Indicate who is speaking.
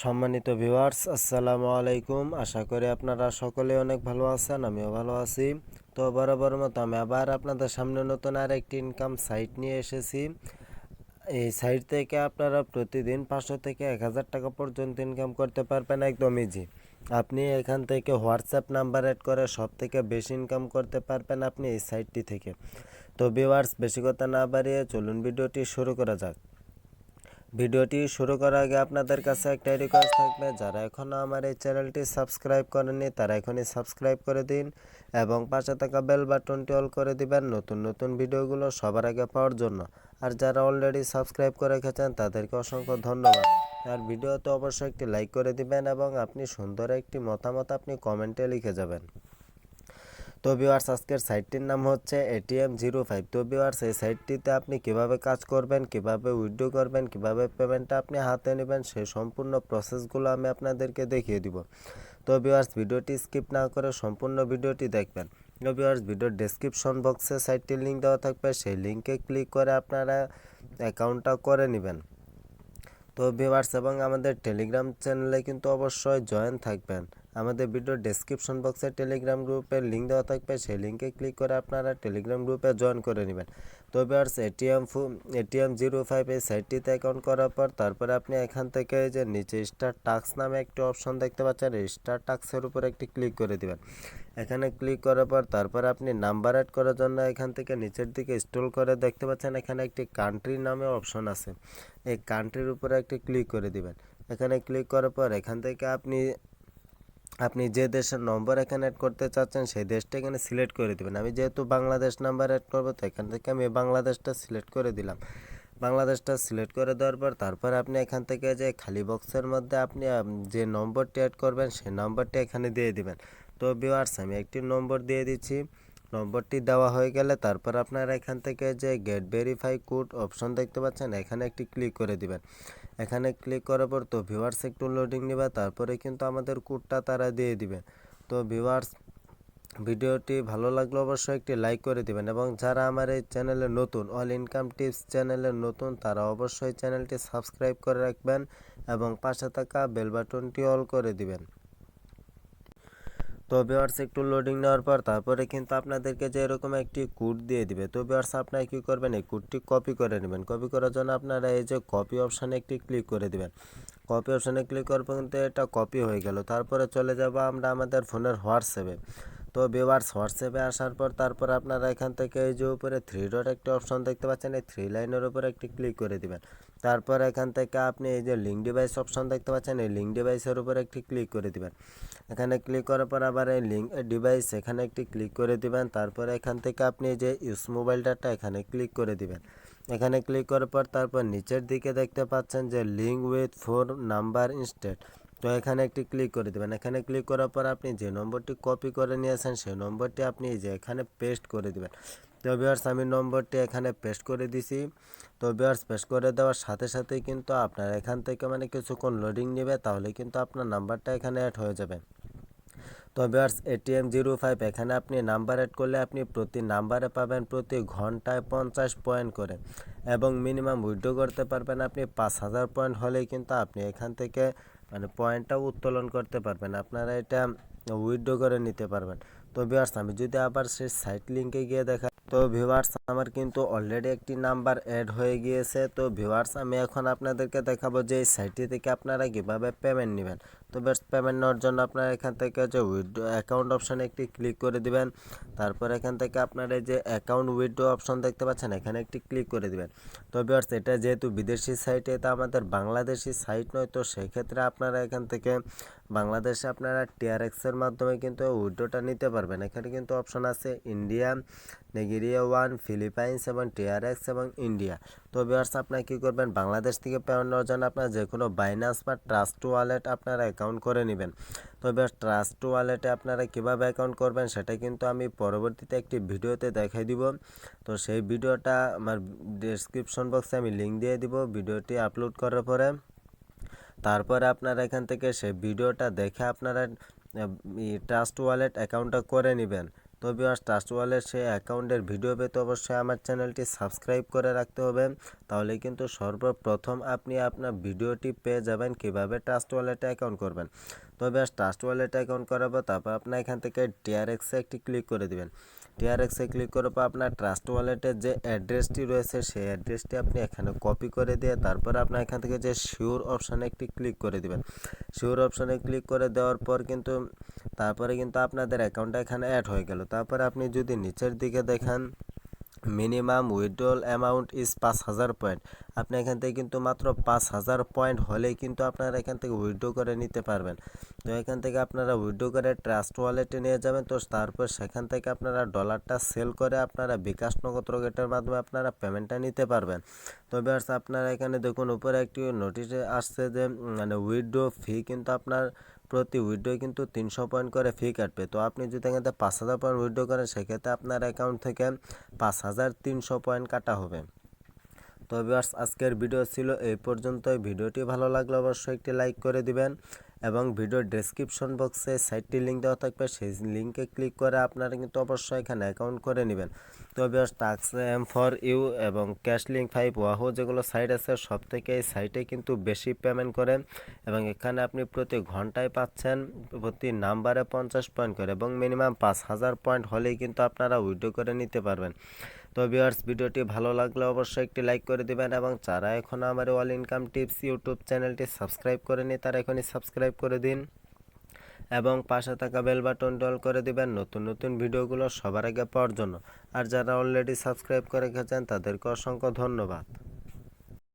Speaker 1: সম্মানিত ভিউয়ার্স আসসালামু আলাইকুম। আশা করি আপনারা সকলে অনেক ভালো আছেন, আমিও ভালো আছি। তো বরাবর মতো আমি আবার আপনাদের সামনে নতুন আর একটি ইনকাম সাইট নিয়ে এসেছি। এই সাইট থেকে আপনারা প্রতিদিন পাঁচশো থেকে এক হাজার টাকা পর্যন্ত ইনকাম করতে পারবেন, একদম ইজি আপনি এখান থেকে হোয়াটসঅ্যাপ নাম্বার অ্যাড করে সব থেকে বেশি ইনকাম করতে পারবেন আপনি এই সাইটটি থেকে। তো ভিউয়ার্স বেশি কথা না বাড়িয়ে চলুন ভিডিওটি শুরু করা যাক। ভিডিওটি শুরু করার আগে আপনাদের কাছে একটাই রিকোয়েস্ট থাকবে, যারা এখনও আমার এই চ্যানেলটি সাবস্ক্রাইব করেননি তারা এখনই সাবস্ক্রাইব করে দিন এবং পাশে থাকা বেল বাটনটি অল করে দিবেন নতুন নতুন ভিডিওগুলো সবার আগে পাওয়ার জন্য। আর যারা অলরেডি সাবস্ক্রাইব করে রেখেছেন তাদেরকে অসংখ্য ধন্যবাদ। আর ভিডিওতে অবশ্যই একটি লাইক করে দিবেন এবং আপনি সুন্দর একটি মতামত আপনি কমেন্টে লিখে যাবেন। তো ভিউয়ার্স আজকের সাইটটির নাম হচ্ছে এটিএম জিরো ফাইভ তো ভিউয়ার্স এই সাইটটিতে আপনি কীভাবে কাজ করবেন, কীভাবে উইথড্র করবেন, কীভাবে পেমেন্টটা আপনি হাতে নেবেন সেই সম্পূর্ণ প্রসেসগুলো আমি আপনাদেরকে দেখিয়ে দিব। তো ভিউয়ার্স ভিডিওটি স্কিপ না করে সম্পূর্ণ ভিডিওটি দেখবেন। তো ভিউয়ার্স ভিডিওর ডেসক্রিপশন বক্সে সাইটটির লিঙ্ক দেওয়া থাকবে, সেই লিঙ্কে ক্লিক করে আপনারা অ্যাকাউন্টটা করে নেবেন। তো ভিউয়ার্স এবং আমাদের টেলিগ্রাম চ্যানেলে কিন্তু অবশ্যই জয়েন থাকবেন। আমাদের ভিডিওর ডেসক্রিপশন বক্সে টেলিগ্রাম গ্রুপের লিঙ্ক দেওয়া থাকবে। সেই লিঙ্কে ক্লিক করে আপনারা টেলিগ্রাম গ্রুপে জয়েন করে নেবেন। তো ভিউয়ার্স এটিএম ফু এটিএম জিরো ফাইভ এই সাইটটিতে অ্যাকাউন্ট করার পর তারপরে আপনি এখান থেকে যে নিচে স্টার টাক্স নামে একটি অপশন দেখতে পাচ্ছেন স্টার টাক্সের উপর একটি ক্লিক করে দেবেন। এখানে ক্লিক করার পর তারপরে আপনি নাম্বার অ্যাড করার জন্য এখান থেকে নিচের দিকে স্টল করে দেখতে পাচ্ছেন, এখানে একটি কান্ট্রি নামে অপশন আছে। এই কান্ট্রির উপরে একটি ক্লিক করে দিবেন। এখানে ক্লিক করার পর এখান থেকে আপনি আপনি যে দেশের নম্বর এখানে অ্যাড করতে চাচ্ছেন, সেই দেশটা এখানে সিলেক্ট করে দেবেন। আমি যেহেতু বাংলাদেশ নাম্বার অ্যাড করব, তো এখান থেকে আমি বাংলাদেশটা সিলেক্ট করে দিলাম। বাংলাদেশটা সিলেক্ট করে দেওয়ার পর তারপর আপনি এখান থেকে যে খালি বক্সের মধ্যে আপনি যে নম্বরটি অ্যাড করবেন, সেই নম্বরটি এখানে দিয়ে দিবেন। তো ভিউয়ার্স আমি একটি নম্বর দিয়ে দিচ্ছি। নম্বরটি দেওয়া হয়ে গেলে তারপর আপনারা এখান থেকে যে গেট ভেরিফাই কোড অপশন দেখতে পাচ্ছেন, এখানে একটি ক্লিক করে দিবেন। এখানে ক্লিক করার পর তো ভিউয়ার্স একটু লোডিং নেবে, তারপরে কিন্তু আমাদের কোডটা তারা দিয়ে দিবে। তো ভিউয়ার্স ভিডিওটি ভালো লাগলে অবশ্যই একটি লাইক করে দিবেন এবং যারা আমার এই চ্যানেলে নতুন অল ইনকাম টিপস চ্যানেলে নতুন, তারা অবশ্যই চ্যানেলটি সাবস্ক্রাইব করে রাখবেন এবং পাশে থাকা বেল বাটনটি অল করে দিবেন। তো ভিউয়ার্স একটু লোডিং নেওয়ার পর তারপরে কিন্তু আপনাদেরকে যে এরকম একটি কোড দিয়ে দিবে, তো ভিউয়ার্স আপনারা কী করবেন? এই কোডটি কপি করে নেবেন। কপি করার জন্য আপনারা এই যে কপি অপশানে একটি ক্লিক করে দিবেন। কপি অপশানে ক্লিক করার পর কিন্তু এটা কপি হয়ে গেল। তারপরে চলে যাব আমরা আমাদের ফোনের হোয়াটসঅ্যাপে তো ভিউয়ার্স হোয়াটসঅ্যাপে আসার পর তারপর আপনারা এখান থেকে এই যে উপরে থ্রি ডট একটি অপশন দেখতে পাচ্ছেন, এই থ্রি লাইনের উপরে একটি ক্লিক করে দিবেন। তারপর এখান থেকে আপনি এই যে লিঙ্ক ডিভাইস অপশন দেখতে পাচ্ছেন, এই লিঙ্ক ডিভাইসের উপর একটি ক্লিক করে দিবেন। এখানে ক্লিক করার পর আবার এই লিঙ্ক ডিভাইস এখানে একটি ক্লিক করে দিবেন। তারপর এখান থেকে আপনি যে ইউজ মোবাইল ডাটা এখানে ক্লিক করে দিবেন। এখানে ক্লিক করার পর তারপর নিচের দিকে দেখতে পাচ্ছেন যে link with four number instant তো এখানে একটি ক্লিক করে দেবেন। এখানে ক্লিক করার পর আপনি যে নম্বরটি কপি করে নিয়েছেন সেই নম্বরটি আপনি যে এখানে পেস্ট করে দেবেন। তো বিয়ার্স আমি নম্বরটি এখানে পেস্ট করে দিছি। তো বিয়ার্স পেস্ট করে দেওয়ার সাথে সাথেই কিন্তু আপনার এখান থেকে মানে কিছুক্ষণ লোডিং নেবে, তাহলে কিন্তু আপনার নাম্বারটা এখানে অ্যাড হয়ে যাবে। তো বিয়ার্স এটিএম জিরো ফাইভ এখানে আপনি নাম্বার অ্যাড করলে আপনি প্রতি নাম্বারে পাবেন প্রতি ঘন্টায় পঞ্চাশ পয়েন্ট করে। এবং মিনিমাম উইথড্র করতে পারবেন আপনি পাঁচ হাজার পয়েন্ট হলেই কিন্তু আপনি এখান থেকে মানে পয়েন্টটাও উত্তোলন করতে পারবেন। আপনারা এটা উইথড্র করে নিতে পারবেন। তো ভিউয়ার্স আমি যদি আবার সেই সাইট লিঙ্কে গিয়ে দেখা তো ভিউয়ার্স আমার কিন্তু অলরেডি একটি নাম্বার অ্যাড হয়ে গিয়েছে। তো ভিউয়ার্স আমি এখন আপনাদেরকে দেখাবো যে এই সাইটটি থেকে আপনারা কীভাবে পেমেন্ট নেবেন। তো বেস্ট পেমেন্ট নেওয়ার জন্য আপনারা এখান থেকে যে উইথড্র অ্যাকাউন্ট অপশানে একটি ক্লিক করে দিবেন। তারপর এখান থেকে আপনারা যে অ্যাকাউন্ট উইথড্র অপশন দেখতে পাচ্ছেন, এখানে একটি ক্লিক করে দিবেন। তো ভিউয়ার্স এটা যেহেতু বিদেশি সাইট এটা আমাদের বাংলাদেশি সাইট নয়, তো সেক্ষেত্রে আপনারা এখান থেকে বাংলাদেশে আপনারা টিআরএক্সের মাধ্যমে কিন্তু উইথড্রটা নিতে পারবেন। এখানে কিন্তু অপশন আছে ইন্ডিয়া নেগেরিয়া ওয়ান ফিলিপাইন্স এবং টিআরএক্স এবং ইন্ডিয়া। তো ভিউয়ার্স আপনারা কী করবেন? বাংলাদেশ থেকে নেওয়ার জন্য আপনার যে কোনো বাইনান্স বা ট্রাস্ট ওয়ালেট আপনারা অ্যাকাউন্ট করে নেবেন। তো ভিউয়ার্স ট্রাস্ট ওয়ালেটে আপনারা কীভাবে অ্যাকাউন্ট করবেন সেটা কিন্তু আমি পরবর্তীতে একটি ভিডিওতে দেখাই দিব। তো সেই ভিডিওটা আমার ডিসক্রিপশন বক্সে আমি লিঙ্ক দিয়ে দিব ভিডিওটি আপলোড করার পরে। তারপরে আপনারা এখান থেকে সেই ভিডিওটা দেখে আপনারা ট্রাস্ট ওয়ালেট অ্যাকাউন্টটা করে নেবেন। তো বিয়ার্স ট্রাস্ট ওয়ালের সেই অ্যাকাউন্টের ভিডিও পেতে অবশ্যই আমার চ্যানেলটি সাবস্ক্রাইব করে রাখতে হবে। তাহলে কিন্তু সর্বপ্রথম আপনি আপনার ভিডিওটি পেয়ে যাবেন কীভাবে ট্রাস্ট ওয়ালেটে অ্যাকাউন্ট করবেন। তো বিয়ার্স ট্রাস্ট ওয়ালেটে অ্যাকাউন্ট করাবো তারপর আপনার এখান থেকে টিআরএক্সে একটি ক্লিক করে দিবেন। টিআরএক্সে ক্লিক করার পর আপনার ট্রাস্ট ওয়ালেটের যে অ্যাড্রেসটি রয়েছে, সেই অ্যাড্রেসটি আপনি এখানে কপি করে দিয়ে তারপরে আপনার এখান থেকে যে শিওর অপশানে একটি ক্লিক করে দিবেন। শিওর অপশানে ক্লিক করে দেওয়ার পর কিন্তু তারপরে কিন্তু আপনাদের অ্যাকাউন্টটা এখানে অ্যাড হয়ে গেল। তারপরে আপনি যদি নিচের দিকে দেখেন মিনিমাম উইথড্রল অ্যামাউন্ট ইজ পাঁচ হাজার পয়েন্ট আপনি এখান থেকে কিন্তু মাত্র পাঁচ হাজার পয়েন্ট হলেই কিন্তু আপনারা এখান থেকে উইথড্র করে নিতে পারবেন। তো এখান থেকে আপনারা উইথড্র করে ট্রাস্ট ওয়ালেটে নিয়ে যাবেন। তো তারপর সেখান থেকে আপনারা ডলারটা সেল করে আপনারা বিকাশ নগদ রকেটের মাধ্যমে আপনারা পেমেন্টটা নিতে পারবেন। তো বিয়ার্স আপনারা এখানে দেখুন, উপরে একটি নোটিশ আসছে যে মানে উইথড্র ফি কিন্তু আপনার প্রতি উইড্রো কিন্তু তিনশো পয়েন্ট করে ফি কাটবে। তো আপনি যদি এখান পাঁচ হাজার পয়েন্ট উইড্রো করেন, সেক্ষেত্রে আপনার অ্যাকাউন্ট থেকে পাঁচ হাজার তিনশো পয়েন্ট কাটা হবে। তো আজকের ভিডিও ছিল এই পর্যন্তই। ভিডিওটি ভালো লাগলে অবশ্যই একটি লাইক করে দিবেন। এবং ভিডিওর ডেসক্রিপশন বক্সে সাইটটি লিঙ্ক দেওয়া থাকবে। সেই লিঙ্কে ক্লিক করে আপনারা কিন্তু অবশ্যই এখানে অ্যাকাউন্ট করে নেবেন। তো ভিউয়ার্স টাক্স এম ফর ইউ এবং ক্যাশ লিঙ্ক ফাইভ ওয়াহো যেগুলো সাইট আছে সব থেকে এই সাইটে কিন্তু বেশি পেমেন্ট করে এবং এখানে আপনি প্রতি ঘন্টায় পাচ্ছেন প্রতি নাম্বারে পঞ্চাশ পয়েন্ট করে এবং মিনিমাম পাঁচ হাজার পয়েন্ট হলেই কিন্তু আপনারা উইড্রো করে নিতে পারবেন। তো ভিউয়ার্স ভিডিওটি ভালো লাগলে অবশ্যই একটি লাইক করে দিবেন এবং যারা এখন আমার অল ইনকাম টিপস ইউটিউব চ্যানেলটি সাবস্ক্রাইব করেনি তারা এখনই সাবস্ক্রাইব করে দিন এবং পাশে থাকা বেল বাটন ডল করে দিবেন নতুন নতুন ভিডিওগুলো সবার আগে পাওয়ার জন্য। আর যারা অলরেডি সাবস্ক্রাইব করে গেছেন তাদেরকে অসংখ্য ধন্যবাদ।